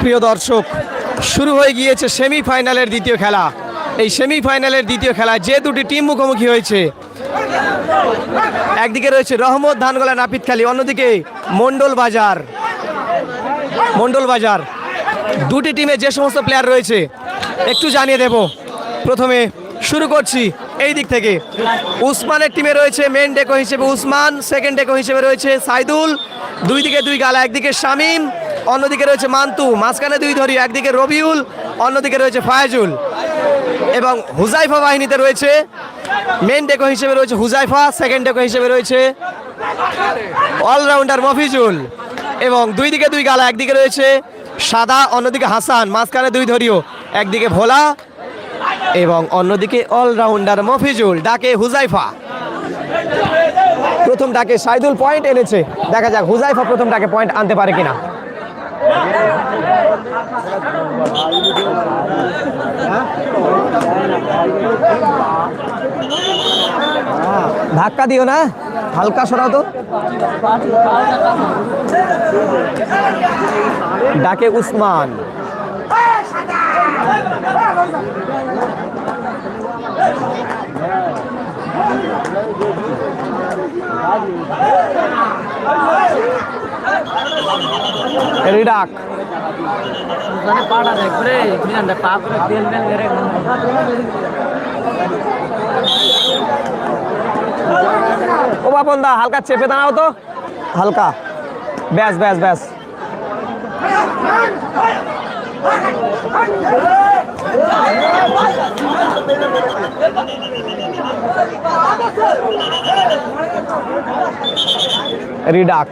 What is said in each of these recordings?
প্রিয় দর্শক, শুরু হয়ে গিয়েছে সেমিফাইনালের দ্বিতীয় খেলা। এই সেমিফাইনালের দ্বিতীয় খেলায় যে দুটি টিম মুখোমুখি হয়েছে, একদিকে রয়েছে রহমত ধানগোলা নাপিতখালী অন্যদিকে মন্ডল বাজার। মন্ডল বাজার, দুটি টিমে যে সমস্ত প্লেয়ার রয়েছে, একটু জানিয়ে দেব। প্রথমে শুরু করছি এই দিক থেকে। উসমানের টিমে রয়েছে মেন ডেকো হিসেবে উসমান সেকেন্ড ডেকো হিসেবে রয়েছে সাইদুল। দুই দিকে দুই গালা, একদিকে শামিম অন্যদিকে রয়েছে মান্তু, মাঝখানে দুই ধরি, একদিকে রবিউল, অন্যদিকে রয়েছে ফায়াজুল। এবং হুজাইফা বাহিনীতে রয়েছে মেন ডেকো হিসেবে রয়েছে হুজাইফা সেকেন্ড ডেকো হিসেবে রয়েছে অলরাউন্ডার মফিজুল। এবং দুই দিকে দুই গালা, একদিকে রয়েছে সাদা, অন্যদিকে হাসান, মাঝখানে দুই ধরিও, একদিকে ভোলা এবং অন্যদিকে অলরাউন্ডার মফিজুল, ডাকে হুজাইফা। প্রথম ডাকে সাইদুল পয়েন্ট এনেছে, দেখা যাক হুজাইফা প্রথম ডাকে পয়েন্ট আনতে পারে কিনা। ধাক্কা দিও না হালকা সরাও তো। ডাকে উসমান। রিডাক ওখানে পাটা দেখ রে মিজানটা পা করে তেল মেল করে। ও বাপন দা হালকা চেপে দাঁড়াও তো। হালকা। ব্যাস ব্যাস ব্যাস। রিডাক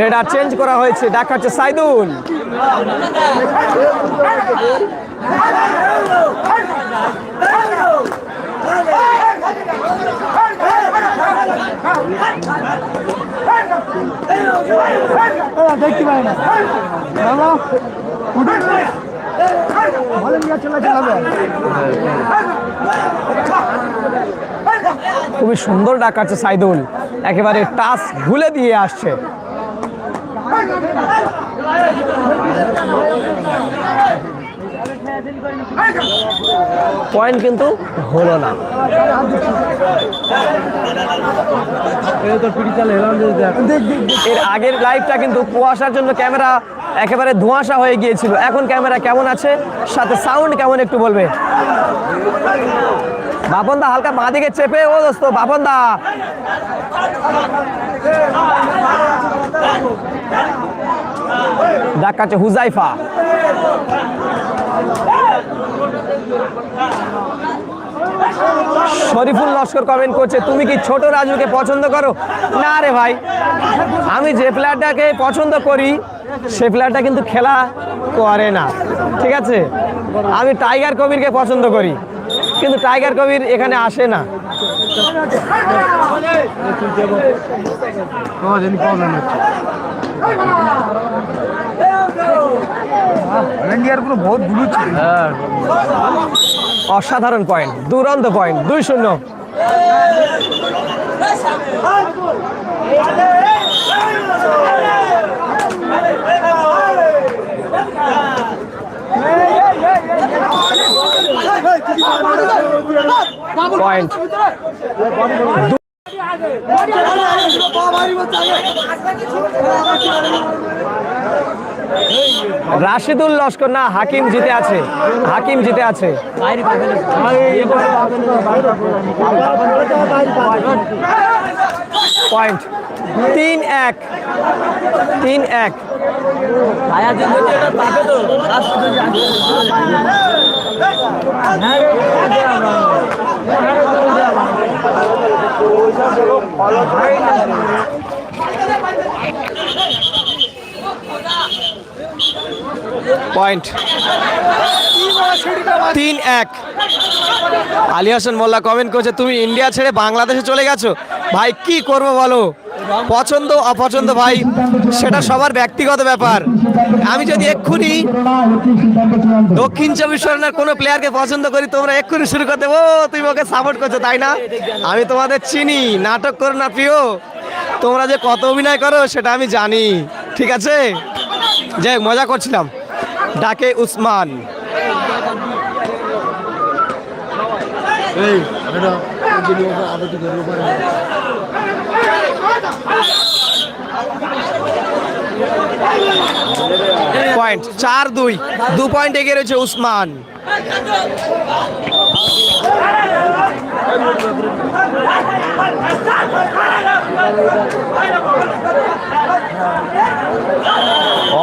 রেডার চেঞ্জ করা হয়েছে দেখাচ্ছে সাইদুল। দেখতে পাই না। খুবই সুন্দর ডাকাচ্ছে সাইদুল। একেবারে টাচ ভুলে দিয়ে আসছে। পয়েন্ট কিন্তু হলো না। এর আগের লাইভটা কিন্তু কুয়াশার জন্য ক্যামেরা একেবারে ধোঁয়াশা হয়ে গিয়েছিল। এখন ক্যামেরা কেমন আছে? সাথে সাউন্ড কেমন একটু বলবে? বাপন দা হালকা বাঁ দিকে চেপে, ও দোস্ত বাপন দা দেখাচ্ছে হুজাইফা। শরীফুল লস্কর কমেন্ট করছে তুমি কি ছোট রাজুকে পছন্দ করো? না রে ভাই আমি যে প্লেয়ারটাকে পছন্দ করি সে প্লেয়ারটা কিন্তু খেলা করে না। ঠিক আছে? আমি টাইগার কবিরকে পছন্দ করি কিন্তু টাইগার কবির এখানে আসে না। ইন্ডিয়ার পুরো বহুত ছিল। অসাধারণ পয়েন্ট দুরন্ত পয়েন্ট দুই শূন্য। পয়েন্ট রাশিদুল লস্কর না হাকিম জিতে আছে। হাকিম জিতে আছে। পয়েন্ট তিন এক। তিন এক আয়া দিন তো এটা পাবে তো লাস্ট তো পয়েন্ট। তিন এক। আলী হাসান মোল্লা কমেন্ট করছে, তুমি ইন্ডিয়া ছেড়ে বাংলাদেশে চলে গেছো? ভাই, কি করব বলো? পছন্দ, অপছন্দ ভাই, সেটা সবার ব্যক্তিগত ব্যাপার। আমি যদি এক্ষুনি দক্ষিণ চব্বিশ পরগনার কোনো প্লেয়ারকে পছন্দ করি, তোমরা এক্ষুনি শুরু করে দেবো। তুমি ওকে সাপোর্ট করছ, তাই না? আমি তোমাদের চিনি, নাটক করো না, প্রিয়। তোমরা যে কত অভিনয় করো, সেটা আমি জানি। ঠিক আছে? যাই মজা করছিলাম। ডাকে উসমান। পয়েন্ট চার দুই দু পয়েন্ট এগিয়ে রয়েছে উসমান।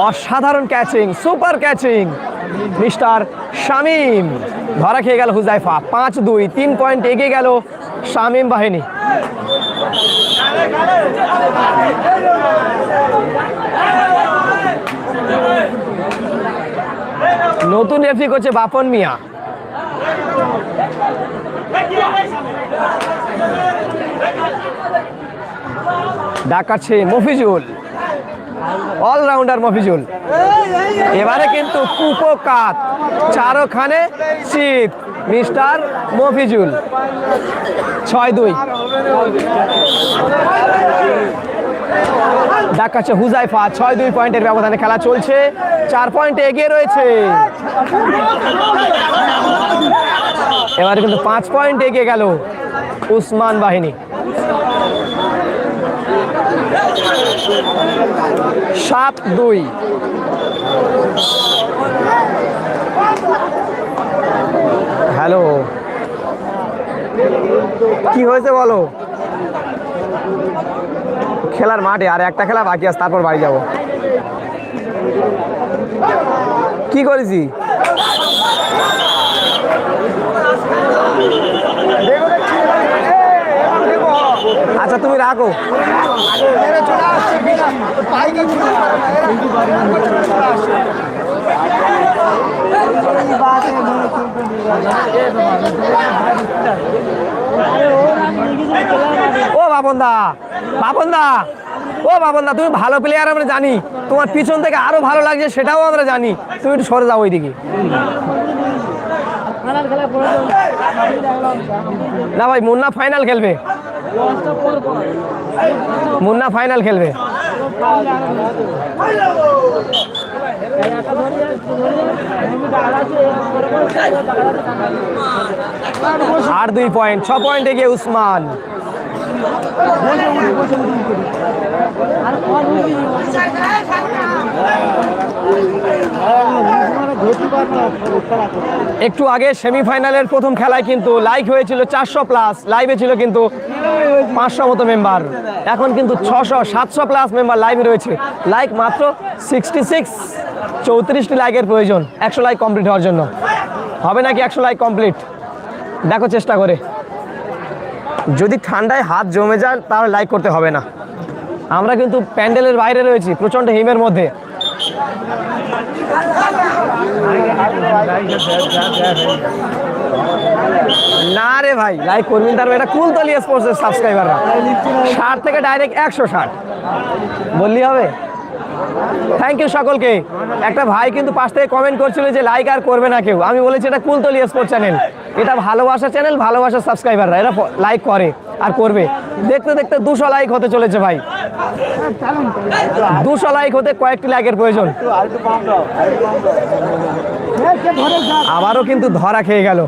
অসাধারণ catching super catching mister Shamim. ধরা খেয়ে গেল হুজাইফা। পাঁচ দুই, তিন পয়েন্ট এগিয়ে গেল শামিম বাহিনী। নতুন রেফি করছে বাপন মিয়া। ডাকাচ্ছে মফিজুল। অলরাউন্ডার মফিজুল। এবারে কিন্তু কুপোকাত চারোখানে শীত, মিস্টার মফিজুল। ছয় দুই। দেখাচ্ছে হুজাইফা, ছয় দুই পয়েন্টের ব্যবধানে খেলা চলছে। চার পয়েন্টে এগিয়ে রয়েছে। এবারে কিন্তু পাঁচ পয়েন্ট এগিয়ে গেল উসমান বাহিনী। সাত দুই। হ্যালো। কি হয়েছে বলো? খেলার মাঠে আর একটা খেলা বাকি আছে, তারপর বাড়ি যাব। কি করেছি? আচ্ছা তুমি রাখো। ও বাপন দা বাপন দা ও বাপন দা তুমি ভালো প্লেয়ার আমরা জানি। তোমার পিছন থেকে আরও ভালো লাগছে, সেটাও আমরা জানি। তুমি একটু সরে যাও ওইদিকে। না ভাই, মুন্না ফাইনাল খেলবে। মুন্না ফাইনাল খেলবে। আট দুই পয়েন্ট ছ পয়েন্ট এগিয়ে উসমান। একটু আগে সেমিফাইনালের প্রথম খেলায় কিন্তু লাইক হয়েছিল চারশো প্লাস লাইভে ছিল কিন্তু পাঁচশো মতো মেম্বার এখন কিন্তু ছশো, সাতশো প্লাস মেম্বার লাইভে রয়েছে। লাইক মাত্র সিক্সটি সিক্স চৌত্রিশটি লাইকের প্রয়োজন। একশো লাইক কমপ্লিট হওয়ার জন্য। হবে নাকি একশো লাইক কমপ্লিট দেখো চেষ্টা করে। যদি ঠান্ডায় হাত জমে যান তাহলে লাইক করতে হবে না। আমরা কিন্তু প্যান্ডেলের বাইরে রয়েছি, প্রচণ্ড হিমের মধ্যে। না রে ভাই লাইক করবেন, তার এটা কুলতলি স্পোর্টসের সাবস্ক্রাইবাররা ষাট থেকে ডাইরেক্ট একশো ষাট। বললি হবে? থ্যাংক ইউ সকলকে। একটা ভাই কিন্তু পাশ থেকে কমেন্ট করছিল যে লাইক আর করবে না কেউ। আমি বলেছি, এটা কুলতলি স্পোর্টস চ্যানেল এটা ভালোবাসা চ্যানেল ভালোবাসা সাবস্ক্রাইবাররা এরা লাইক করে আর করবে। দেখতে দেখতে দুশো লাইক হতে চলেছে ভাই। দুশো লাইক হতে কয়েকটি লাইকের প্রয়োজন। আবারও কিন্তু ধরা খেয়ে গেল।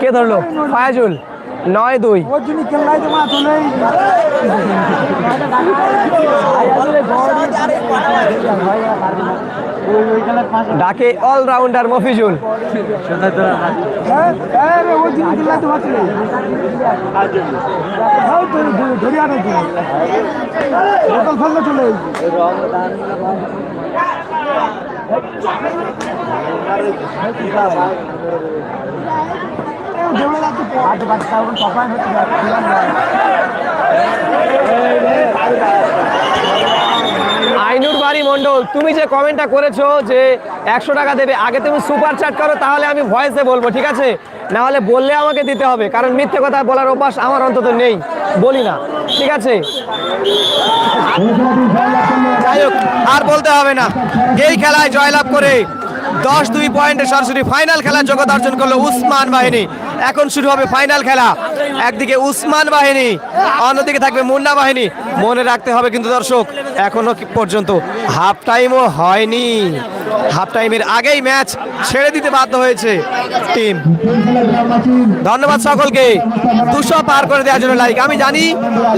কে ধরলো? ফায়াজুল। নয় দুই। ডাকে অলরাউন্ডার মফিজুল। চলে আইনুর বাড়ি মন্ডল তুমি যে কমেন্টটা করেছ যে একশো টাকা দেবে, আগে তুমি সুপার চ্যাট করো, তাহলে আমি ভয়েসে বলব, ঠিক আছে? না হলে বললে আমাকে দিতে হবে, কারণ মিথ্যে কথা বলার অভ্যাস আমার অন্তত নেই, বলি না, ঠিক আছে? যাই হোক, আর বলতে হবে না, এই খেলায় জয়লাভ করে দশ দুই পয়েন্টে সরাসরি ফাইনাল খেলার যোগ্যতা অর্জন করল উসমান বাহিনী। এখন শুরু হবে ফাইনাল খেলা। একদিকে উসমান বাহিনী, অন্যদিকে থাকবে মুন্না বাহিনী। মনে রাখতে হবে কিন্তু দর্শক, এখনও পর্যন্ত হাফ টাইমও হয়নি। হাফ টাইমের আগেই ম্যাচ ছেড়ে দিতে বাধ্য হয়েছে টিম ধন্যবাদ সকলকে। দুশো পার করে দেওয়ার জন্য লাইক আমি জানি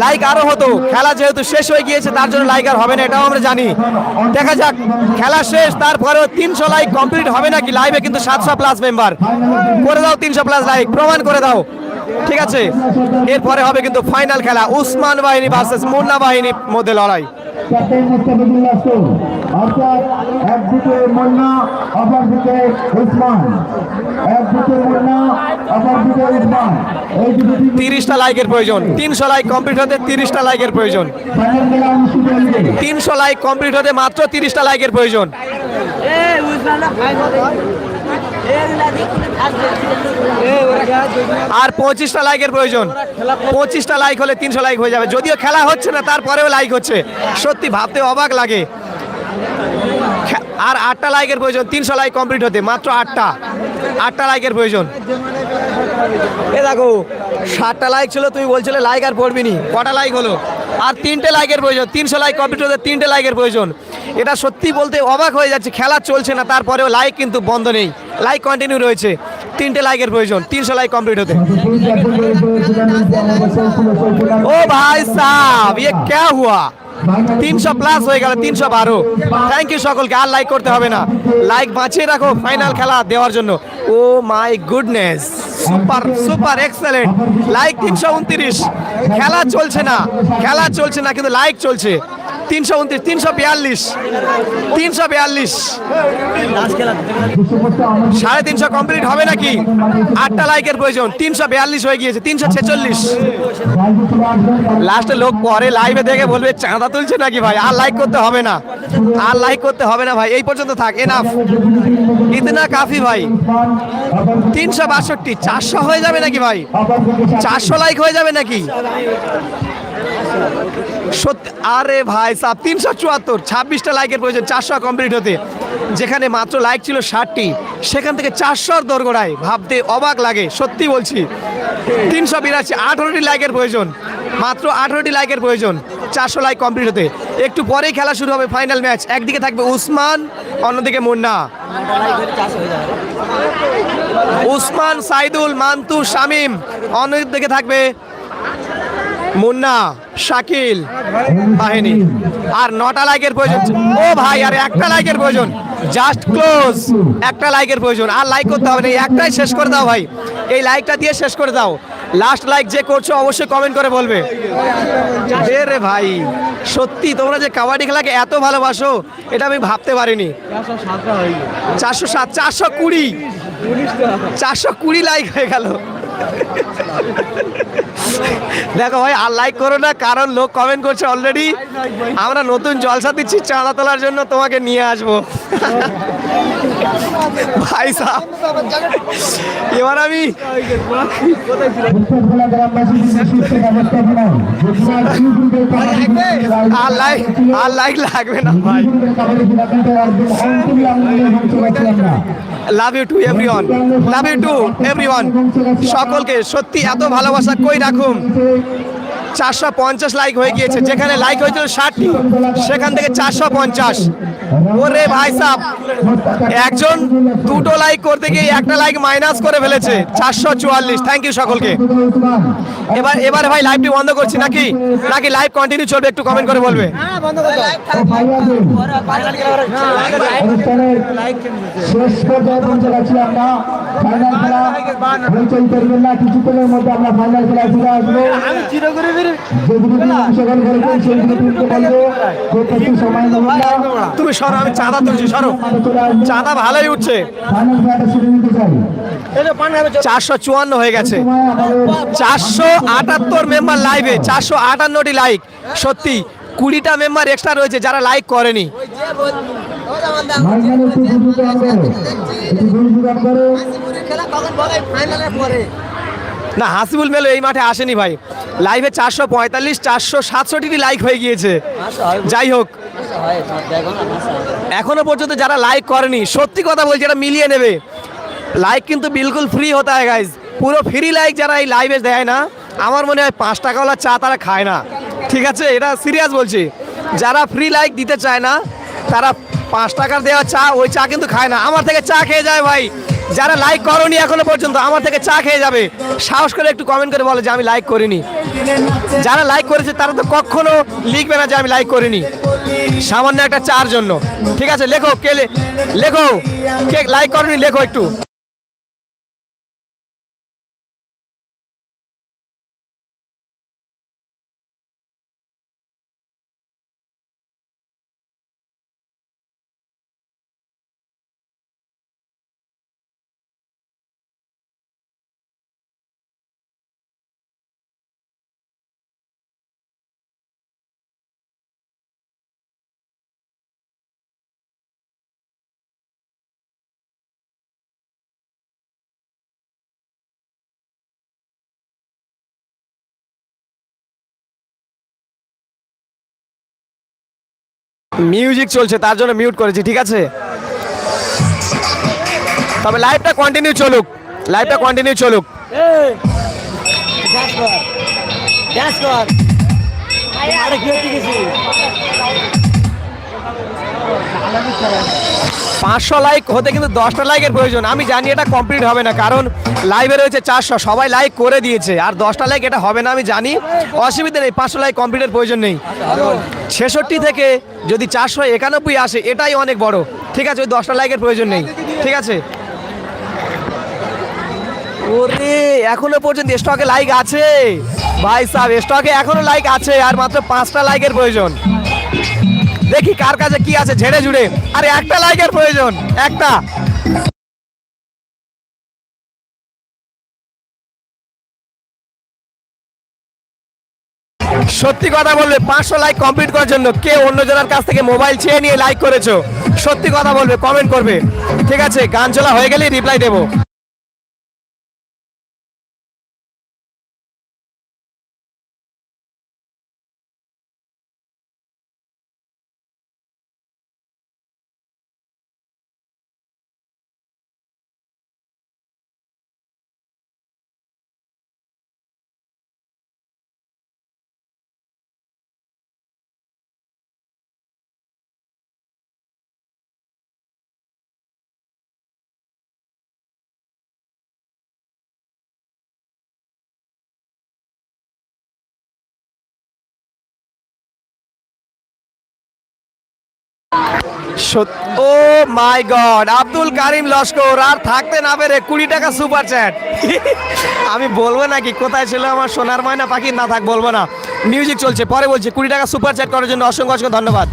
লাইক আরও হতো, খেলা যেহেতু শেষ হয়ে গিয়েছে, তার জন্য লাইক আর হবে না, এটাও আমরা জানি। দেখা যাক, খেলা শেষ, তারপরেও তিনশো লাইক কমপ্লিট হবে নাকি লাইভে কিন্তু সাতশো প্লাস মেম্বার করে দাও তিনশো প্লাস লাইক প্রমাণ করে দাও। ঠিক আছে? এরপরে হবে কিন্তু ফাইনাল খেলা। উসমান বাহিনী ভার্সেস মুন্না বাহিনীর মধ্যে লড়াই। ক্যাপ্টেন মুস্তাফিজুল্লাহ স্কুল অর্থাৎ একদিকে মুন্না অপরদিকে উসমান। একদিকে মুন্না অপরদিকে উসমান। এই দুটি টিম তিরিশটা লাইকের প্রয়োজন। তিনশো লাইক কমপ্লিট হতে তিরিশটা লাইকের প্রয়োজন। তিনশো লাইক কমপ্লিট হতে মাত্র তিরিশটা লাইকের প্রয়োজন। আর পঁচিশটা লাইকের প্রয়োজন। পঁচিশটা লাইক হলে তিনশো লাইক হয়ে যাবে। যদিও খেলা হচ্ছে না, তারপরেও লাইক হচ্ছে। সত্যি ভাবতে অবাক লাগে। আর আটটা লাইকের প্রয়োজন। তিনশো লাইক কমপ্লিট হতে, মাত্র আটটা। আটটা লাইকের প্রয়োজন। এ দেখো ষাটটা লাইক ছিল, তুমি বলছিলে লাইক আর পড়বি নি কটা লাইক হলো? আর তিনটে লাইকের প্রয়োজন। তিনশো লাইক কমপ্লিট হতে তিনটে লাইকের প্রয়োজন। এটা সত্যি বলতে অবাক হয়ে যাচ্ছে, খেলা চলছে না, তারপরেও লাইক কিন্তু বন্ধ নেই। লাইক কন্টিনিউ রয়েছে। তিনটে লাইকের প্রয়োজন, তিনশো লাইক কমপ্লিট হতে। ও ভাই সাহ ইয়ে ক্যা হুয়া? তিনশো প্লাস হয়ে গেল, তিনশো বারো। থ্যাংক ইউ সকলকে, আর লাইক করতে হবে না। লাইক বাঁচিয়ে রাখো ফাইনাল খেলা দেওয়ার জন্য। ও my goodness super super excellent like তিনশো উনত্রিশ। খেলা চলছে না, খেলা চলছে না, কিন্তু লাইক চলছে। তিনশো উনত্রিশ, তিনশো বিয়াল্লিশ তিনশো বিয়াল্লিশ। সাড়ে তিনশো কমপ্লিট হবে নাকি? আটটা লাইকের প্রয়োজন, তিনশো বিয়াল্লিশ হয়ে গিয়েছে, তিনশো ছেচল্লিশ। লাস্টে লোক পরে লাইভে দেখে বলবে, চাঁদা তুলছে নাকি ভাই? আর লাইক করতে হবে না। আর লাইক করতে হবে না ভাই। এই পর্যন্ত থাক এনাফ ইতনা কাফি ভাই, তিনশো বাষট্টি, চারশো হয়ে যাবে নাকি ভাই? চারশো লাইক হয়ে যাবে নাকি? সত্যি, আরে ভাই সাহ তিনশো চুয়াত্তর, ছাব্বিশটা লাইকের প্রয়োজন, চারশো কমপ্লিট হতে। যেখানে মাত্র লাইক ছিল ষাটটি, সেখান থেকে চারশোর দোরগোড়ায় ভাবতে অবাক লাগে, সত্যি বলছি। তিনশো বিরাশি, আঠারোটি লাইকের প্রয়োজন, মাত্র আঠারোটি লাইকের প্রয়োজন, চারশো লাইক কমপ্লিট হতে। একটু পরেই খেলা শুরু হবে ফাইনাল ম্যাচ একদিকে থাকবে উসমান, অন্যদিকে মুন্না। উসমান, সাইদুল মান্তু শামিম, অন্যদিকে থাকবে মুন্না, শাকিল, বাহিনী। আর নটা লাইকের প্রয়োজন। ও ভাই, আর একটা লাইকের প্রয়োজন। জাস্ট ক্লোজ একটা লাইকের প্রয়োজন। আর লাইক করতে হবে না। একটাই শেষ করে দাও ভাই। এই লাইকটা দিয়ে শেষ করে দাও। লাস্ট লাইক যে করছ, অবশ্যই কমেন্ট করে বলবে। রে ভাই। সত্যি, তোমরা যে কাবাডি খেলাকে এত ভালোবাসো, এটা আমি ভাবতে পারিনি। চারশো সাত, চারশো কুড়ি। চারশো কুড়ি লাইক হয়ে গেল। দেখো ভাই, আর লাইক করো না, কারণ লোক কমেন্ট করছে অলরেডি আমরা নতুন জলসা দিচ্ছি, চাঁদা তোলার জন্য তোমাকে নিয়ে আসব। ভাই এবার আমি আর লাইক আর লাইক লাগবে না ভাই। Love you too everyone love you too everyone সকলকে সত্যি এত ভালোবাসা কই রাখুন চারশো পঞ্চাশ লাইক হয়ে গিয়েছে। যেখানে লাইক হয়েছিল ষাটটি সেখান থেকে চারশো পঞ্চাশ। ওরে ভাই সাহ একজন দুটো লাইক করতে গিয়ে একটা লাইক মাইনাস করে ফেলেছে চারশো চুয়াল্লিশ। থ্যাংক ইউ সকলকে। এবার এবারে ভাই লাইভটি বন্ধ করছি নাকি? নাকি লাইভ কন্টিনিউ চলবে একটু কমেন্ট করে বলবে? পৌঁছে গেছি আমরা। ফাইনাল খেলা। আসব। তুমি সরো আমি চাঁদা তুলছি সরো। চাঁদা ভালোই উঠছে। চারশো চুয়ান্ন হয়ে গেছে। চারশো আটাত্তর মেম্বার লাইভে চারশো আটান্নটি লাইক সত্যি কুড়িটা মেম্বার এক্সট্রা রয়েছে যারা লাইক করেনি। না হাসিবুল মেলো এই মাঠে আসেনি ভাই। লাইভে চারশো পঁয়তাল্লিশ চারশো সাতষট্টি লাইক হয়ে গিয়েছে। যাই হোক। এখনও পর্যন্ত যারা লাইক করেনি সত্যি কথা বলছি এটা মিলিয়ে নেবে। লাইক কিন্তু বিলকুল ফ্রি হতে হয় গাইজ পুরো ফ্রি লাইক যারা এই লাইভে দেয় না আমার মনে হয় পাঁচ টাকাওয়ালা চা তারা খায় না। ঠিক আছে? এটা সিরিয়াস বলছি। যারা ফ্রি লাইক দিতে চায় না তারা পাঁচ টাকার দেওয়া চা ওই চা কিন্তু খায় না। আমার থেকে চা খেয়ে যায় ভাই। যারা লাইক করনি এখনও পর্যন্ত, আমার থেকে চা খেয়ে যাবে। সাহস করে একটু কমেন্ট করে বলে যে আমি লাইক করিনি। যারা লাইক করেছে, তারা তো কখনো লিখবে না যে আমি লাইক করিনি। সামান্য একটা চার জন্য। ঠিক আছে, লেখো, কে লেখো। কে লাইক করনি, লেখো একটু। মিউজিক চলছে, তার জন্য মিউট করেছি, ঠিক আছে? তবে লাইভটা কন্টিনিউ চলুক লাইভটা কন্টিনিউ চলুক। আরে পাঁচশো লাইক হতে কিন্তু দশটা লাইকের প্রয়োজন। আমি জানি এটা কমপ্লিট হবে না, কারণ লাইভে রয়েছে চারশো। সবাই লাইক করে দিয়েছে, আর দশটা লাইক এটা হবে না, আমি জানি। অসুবিধা নেই, পাঁচশো লাইক কমপ্লিটের প্রয়োজন নেই। ছেষট্টি থেকে যদি চারশো একানব্বই আসে, এটাই অনেক বড়। ঠিক আছে, ওই দশটা লাইকের প্রয়োজন নেই। ঠিক আছে? ওরে, এখনও পর্যন্ত স্টকে লাইক আছে। ভাই সাহেব স্টকে এখনও লাইক আছে, আর মাত্র পাঁচটা লাইকের প্রয়োজন। দেখি কার কাছে কি আছে ঝেড়ে ঝুড়ে। আরে একটা লাইকের প্রয়োজন, একটা। সত্যি কথা বলবে, পাঁচশো লাইক কমপ্লিট করার জন্য কে অন্যজনের কাছ থেকে মোবাইল চেয়ে নিয়ে লাইক করেছ? সত্যি কথা বলবে কমেন্ট করবে। ঠিক আছে গান চলা হয়ে গেলেই রিপ্লাই দেবো। Oh my god, Abdul Karim Laskar, আর থাকতে না পেরে কুড়ি টাকা সুপার চ্যাট। আমি বলব নাকি, কোথায় ছিল আমার সোনার ময়না পাখি? না থাক, বলব না। মিউজিক চলছে, পরে বলছি, কুড়ি টাকা সুপার চ্যাট করার জন্য অসংখ্য অসংখ্য ধন্যবাদ।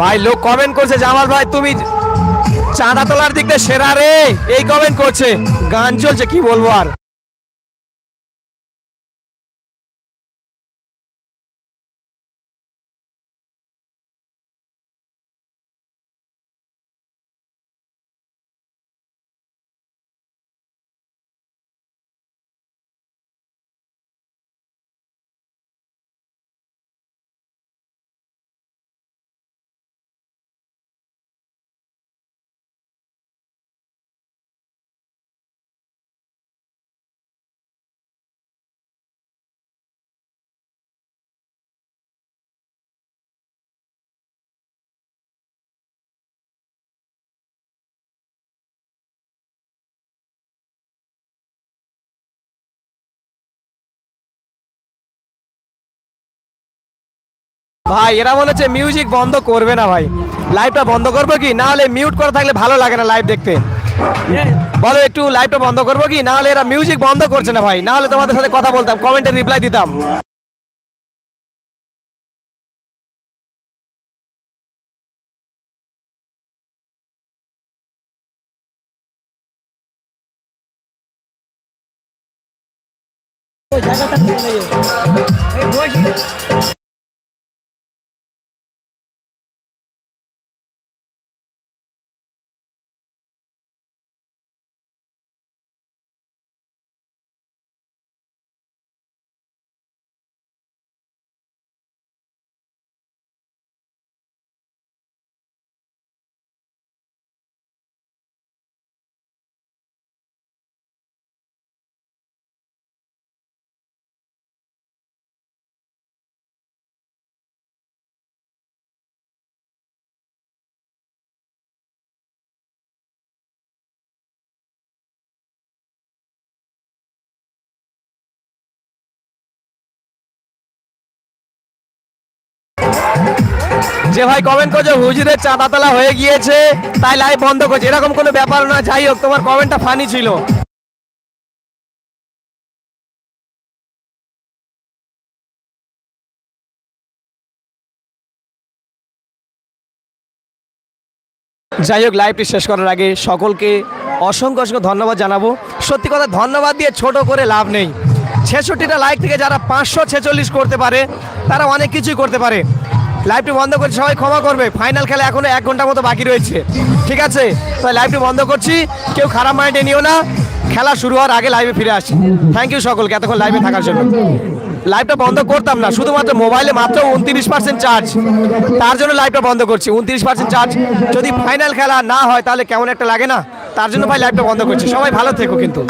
ভাই, লোক কমেন্ট করছে, জামাল ভাই, তুমি চাঁদা তোলার দিক দিয়ে সেরা রে। এই কমেন্ট করছে। গান চলছে, কি বলব আর? ভাই, এরা হচ্ছে মিউজিক বন্ধ করবে না ভাই। লাইভটা বন্ধ করব কি? না হলে মিউট করা থাকলে ভালো লাগে না লাইভ দেখতে। বলো, একটু লাইভটা বন্ধ করব কি? না হলে এরা মিউজিক বন্ধ করছে না ভাই। না হলে তোমাদের সাথে কথা বলতাম কমেন্টে রিপ্লাই দিতাম। যে ভাই কমেন্ট করছে, হুজুরের চাঁদা তালা হয়ে গিয়েছে, তাই লাইভ বন্ধ করছে। এরকম কোনো ব্যাপার না, যাই হোক, তোমার কমেন্টটা ফানি ছিল। যাই হোক লাইভটি শেষ করার আগে সকলকে অসংখ্য অসংখ্য ধন্যবাদ জানাব। সত্যি কথা, ধন্যবাদ দিয়ে ছোট করে লাভ নেই। ছেষট্টিটা লাইক থেকে যারা পাঁচশো ছেচল্লিশ করতে পারে, তারা অনেক কিছুই করতে পারে। লাইভটি বন্ধ করছি, সবাই ক্ষমা করবে। ফাইনাল খেলা এখনও এক ঘণ্টা মতো বাকি রয়েছে। ঠিক আছে? তাই লাইভটি বন্ধ করছি। কেউ খারাপ মাইন্ডে নিও না। খেলা শুরু হওয়ার আগে লাইভে ফিরে আসি। থ্যাংক ইউ সকলকে এতক্ষণ লাইভে থাকার জন্য। লাইভটা বন্ধ করতাম না, শুধুমাত্র মোবাইলে মাত্র উনত্রিশ পার্সেন্ট চার্জ তার জন্য লাইভটা বন্ধ করছি। উনত্রিশ পার্সেন্ট চার্জ যদি ফাইনাল খেলা না হয়, তাহলে কেমন একটা লাগে না? তার জন্য ভাই লাইভটা বন্ধ করছি। সবাই ভালো থেকো কিন্তু।